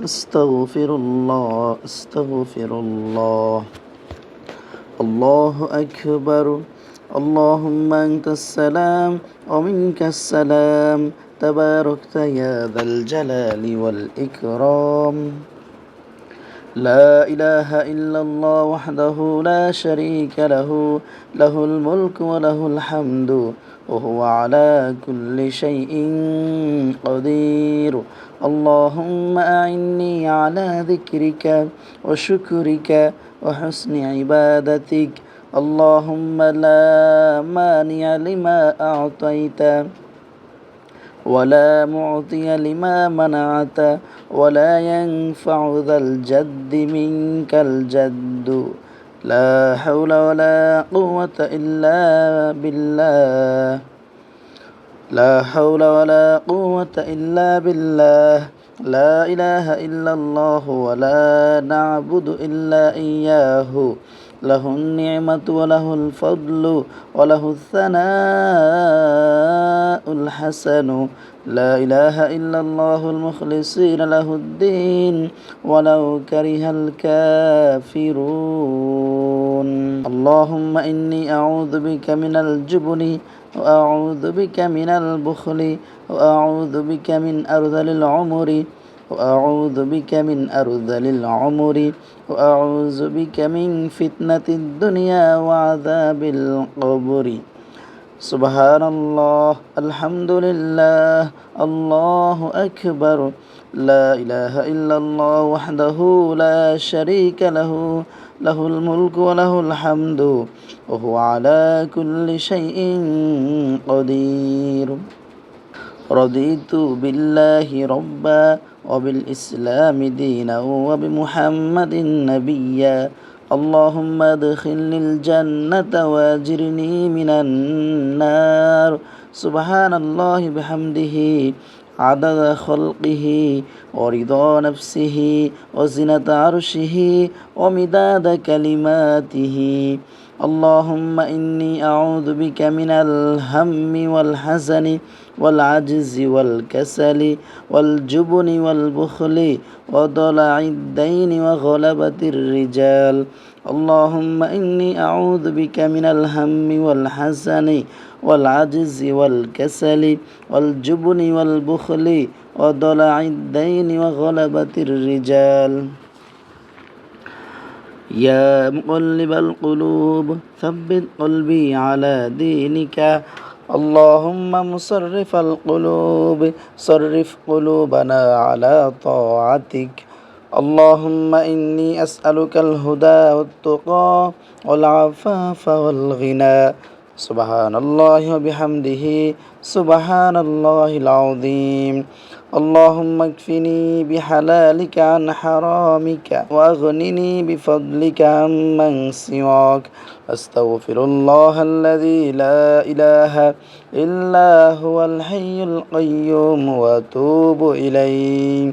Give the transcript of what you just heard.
استغفر الله استغفر الله الله أكبر. اللهم أنت السلام ومنك السلام. تباركت يا ذا الجلال والإكرام. لا إله إلا الله وحده لا شريك له له الملك وله الحمد وهو على كل شيء قدير اللهم أعني على ذكرك وشكرك وحسن عبادتك اللهم لا مانع لما أعطيت ولا معطي لما منعت ولا ينفع ذا الجد منك الجد. لا حول ولا قوة إلا بالله. لا حول ولا قوة إلا بالله. لا إله إلا الله ولا نعبد إلا إياه. له النعمة وله الفضل وله الثناء الحسن. لا إله إلا الله المخلصين له الدين ولو كره الكافرون. اللهم إني أعوذ بك من الجبن وأعوذ بك من البخل وأعوذ بك من أرذل العمر وأعوذ بك من أرذل العمر وأعوذ بك من فتنة الدنيا وعذاب القبر سبحان الله الحمد لله الله أكبر لا إله إلا الله وحده لا شريك له له الملك وله الحمد وهو على كل شيء قدير رضيت بالله ربا وبالإسلام دينا وبمحمد نبيا اللهم ادخلني الجنة واجرني من النار سبحان الله بحمده عدد خلقه ورضا نفسه وزنة عرشه ومداد كلماته اللهم إني أعوذ بك من الهم والحزن والعجز والكسل والجبن والبخل وضلع الدين وغلبة الرجال. اللهم إني أعوذ بك من الهم والحزن والعجز والكسل والجبن والبخل وضلع الدين وغلبة الرجال. يا مقلب القلوب ثبت قلبي على دينك اللهم مصرف القلوب صرف قلوبنا على طاعتك اللهم إني أسألك الهدى والتقى والعفاف والغنى سبحان الله وبحمده سبحان الله العظيم. اللهم اكفني بحلالك عن حرامك واغنني بفضلك عمن سواك. استغفر الله الذي لا إله إلا هو الحي القيوم وأتوب إليه.